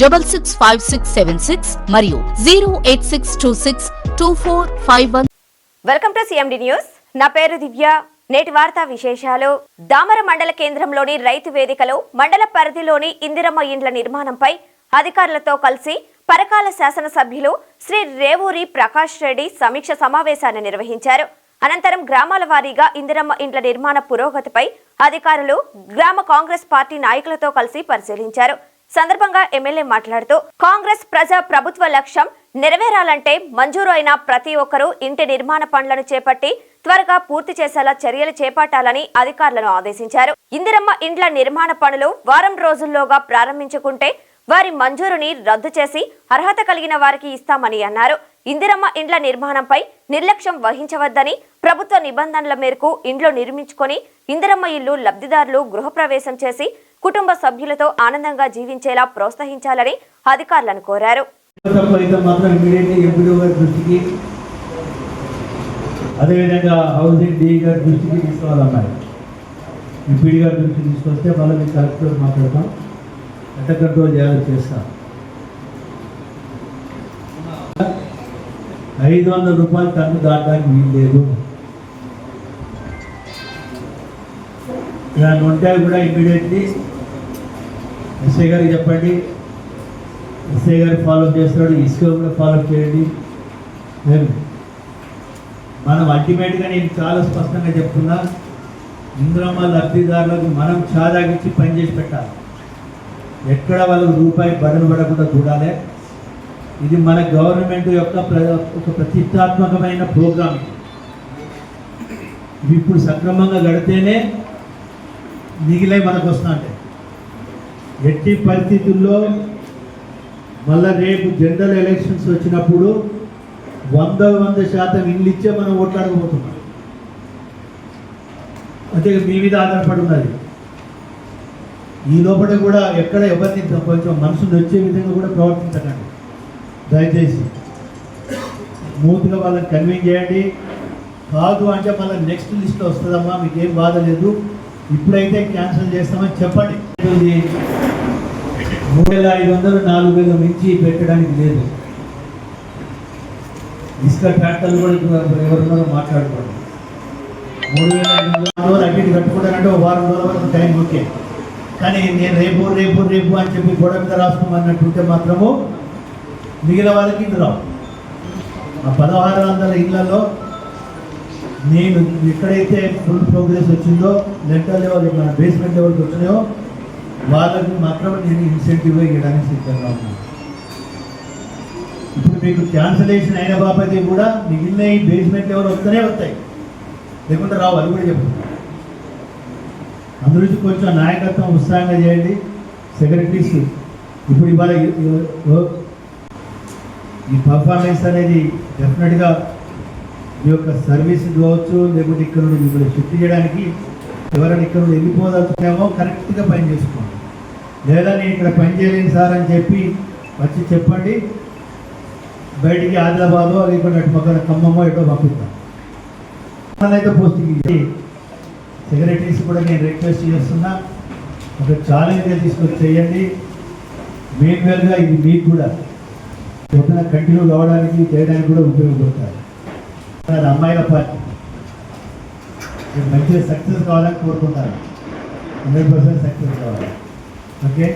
double six five six seven six మరియు zero eight six two six two four five one. Welcome to CMD news. నా పేరు దివ్య. నేటి వార్తా విశేషాలు. దామర మండల కేంద్రంలోని రైతు వేదికలో మండల పరిధిలోని ఇందిరమ్మ ఇండ్ల నిర్మాణంపై అధికారులతో కలిసి పరకాల శాసనసభ్యులు శ్రీ రేవూరి ప్రకాష్ రెడ్డి సమీక్ష సమావేశాన్ని నిర్వహించారు. అనంతరం గ్రామాల వారీగా ఇందిరమ్మ ఇండ్ల నిర్మాణ పురోగతిపై అధికారులు గ్రామ కాంగ్రెస్ పార్టీ నాయకులతో కలిసి పరిశీలించారు. సందర్భంగా ఎమ్మెల్యే మాట్లాడుతూ కాంగ్రెస్ ప్రజా ప్రభుత్వ లక్ష్యం నెరవేరాలంటే మంజూరు అయిన ప్రతి ఒక్కరూ ఇంటి నిర్మాణ పనులను చేపట్టి త్వరగా పూర్తి చేసేలా చర్యలు చేపట్టాలని అధికారులను ఆదేశించారు. ఇందిరమ్మ ఇండ్ల నిర్మాణ పనులు వారం రోజుల్లోగా ప్రారంభించుకుంటే వారి మంజూరుని రద్దు చేసి అర్హత కలిగిన వారికి ఇస్తామని అన్నారు. ఇందిరమ్మ ఇండ్ల నిర్మాణంపై నిర్లక్ష్యం వహించవద్దని ప్రభుత్వ నిబంధనల మేరకు ఇండ్లు నిర్మించుకొని ఇందిరమ్మ ఇల్లు లబ్ధిదారులు గృహప్రవేశం చేసి కుటుంబ సభ్యులతో ఆనందంగా జీవించేలా ప్రోత్సహించాలని అధికారులను కోరారు. అదేవిధంగా హౌసింగ్ డి గారి దృష్టికి తీసుకోవాలన్నారు. ఎంపీడీ గారి దృష్టికి తీసుకొస్తే మళ్ళీ కలెక్టర్ మాట్లాడతాం. ఎంత కంట్రోల్ చేయాలో చేస్తాం. ఐదు వందల రూపాయలు టన్ను దాటడానికి వీలు లేదు. ఇలా ఉంటే కూడా ఇమీడియట్లీ ఎస్ఐ గారికి చెప్పండి. ఎస్ఐ గారు ఫాలో చేస్తాడు ఇసుక కూడా ఫాలో చేయండి. మనం అల్టిమేట్గా నేను చాలా స్పష్టంగా చెప్తున్నా ఇంద్రమ్మ లబ్ధిదారులకు మనం చాదాగించి పనిచేసి పెట్టాలి. ఎక్కడ వాళ్ళకు రూపాయి బడలు పడకుండా చూడాలి. ఇది మన గవర్నమెంట్ యొక్క ప్ర ఒక ప్రతిష్టాత్మకమైన ప్రోగ్రామ్. ఇది. ఇవి ఇప్పుడు సక్రమంగా గడితేనే మిగిలే మనకు వస్తుంటాయి ఎట్టి పరిస్థితుల్లో మళ్ళా రేపు జనరల్ ఎలక్షన్స్ వచ్చినప్పుడు వంద వంద శాతం ఇల్లు ఇచ్చే మనం ఓట్లాడకపోతున్నాం అంటే మీ మీద ఆధారపడి ఉన్నది. ఈ లోపల కూడా ఎక్కడ ఎవరిని కొంచెం మనసు వచ్చే విధంగా కూడా ప్రవర్తించకండి. దయచేసి మూతుగా వాళ్ళని కన్విన్స్ చేయండి. కాదు అంటే మళ్ళీ నెక్స్ట్ లిస్ట్లో వస్తుందమ్మా మీకు ఏం బాధ లేదు. ఇప్పుడైతే క్యాన్సిల్ చేస్తామని చెప్పండి. మూడు వేల ఐదు వందలు నాలుగు వేలు మించి పెట్టడానికి లేదు. ఇసుక ట్రాక్టర్లు కూడా ఇప్పుడు ఎవరున్నారో మాట్లాడుకోండి. మూడు వేల ఐదు వందల రోజులు కట్టుకుంటానంటే ఒక వారం రోజుల వరకు టైం ఓకే. కానీ నేను రేపు రేపు రేపు అని చెప్పి గోడ మీద రాసుకోమన్నట్టుంటే మాత్రము మిగిలిన వాళ్ళకి ఇల్లు రావు ఆ పదహారు వందల ఇళ్ళలో నేను ఎక్కడైతే ఫుల్ ప్రోగ్రెస్ వచ్చిందో లెంటర్ లెవెల్ మన బేస్మెంట్ లెవెల్కి వచ్చినాయో వాళ్ళకి మాత్రం నేను ఇన్సెంటివ్ ఇవ్వడానికి సిద్ధంగా ఉన్నాను. ఇప్పుడు మీకు క్యాన్సలేషన్ అయిన బాపతి కూడా మిగిలిన ఈ బేస్మెంట్ లెవెల్ వస్తూనే వస్తాయి. లేకుంటే రావు అది కూడా చెప్పు. అందరికి కొంచెం నాయకత్వం ఉత్సాహంగా చేయండి. సెక్రటరీస్ ఇప్పుడు ఇవాళ ఈ- ఈ పర్ఫార్మెన్స్ అనేది డెఫినెట్గా మీ యొక్క సర్వీస్ కావచ్చు లేకుంటే ఇక్కడ నుండి మిమ్మల్ని షిఫ్ట్ చేయడానికి ఎవరైనా ఇక్కడ నుండి వెళ్ళిపోదలుచుకున్నామో కరెక్ట్గా పని చేసుకోండి. లేదా నేను ఇక్కడ పని చేయలేను సార్ అని చెప్పి వచ్చి చెప్పండి. బయటికి ఆదిలాబాదో లేకుంటే అటు పక్కన ఖమ్మమో ఎటో పంపిస్తాను అయితే పోస్టింగ్ ఇచ్చి సెక్రటరీస్ కూడా నేను రిక్వెస్ట్ చేస్తున్నా. ఒక ఛాలెంజ్గా తీసుకొని చేయండి. మెయిన్వేల్గా ఇది మీకు కూడా. పొద్దున కంటిన్యూ కావడానికి చేయడానికి కూడా ఉపయోగపడతారు అమ్మాయిల పార్టీ మీరు మంచిగా సక్సెస్ కావాలని కోరుకుంటారు. హండ్రెడ్ పర్సెంట్ సక్సెస్ కావాలి. ఓకే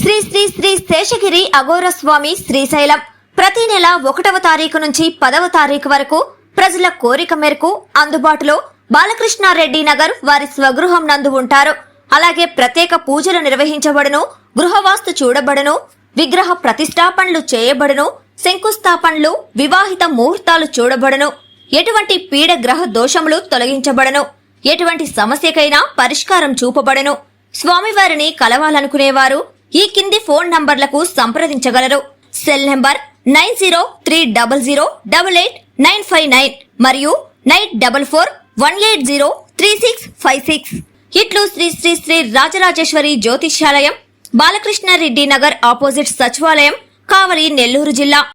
శ్రీ శ్రీ శ్రీ శేషగిరి అఘోర స్వామి శ్రీశైలం. ప్రతి నెల ఒకటవ తారీఖు నుంచి పదవ తారీఖు వరకు ప్రజల కోరిక మేరకు అందుబాటులో బాలకృష్ణారెడ్డి నగర్ వారి స్వగృహం నందు ఉంటారు. అలాగే ప్రత్యేక పూజలు నిర్వహించబడును గృహవాస్తు చూడబడును విగ్రహ ప్రతిష్టాపనలు చేయబడును శంకుస్థాపనలు వివాహిత ముహూర్తాలు చూడబడను. ఎటువంటి పీడగ్రహ దోషములు తొలగించబడను. ఎటువంటి సమస్యకైనా పరిష్కారం చూపబడను. స్వామివారిని కలవాలనుకునేవారు ఈ కింది ఫోన్ నంబర్లకు సంప్రదించగలరు. Cell number nine zero three double zero double eight nine five nine మరియు nine double four one eight zero three six five six. ఇట్లు శ్రీ శ్రీ శ్రీ రాజరాజేశ్వరి జ్యోతిష్యాలయం బాలకృష్ణారెడ్డి నగర్ ఆపోజిట్ సచివాలయం కావలి నెల్లూరు జిల్లా.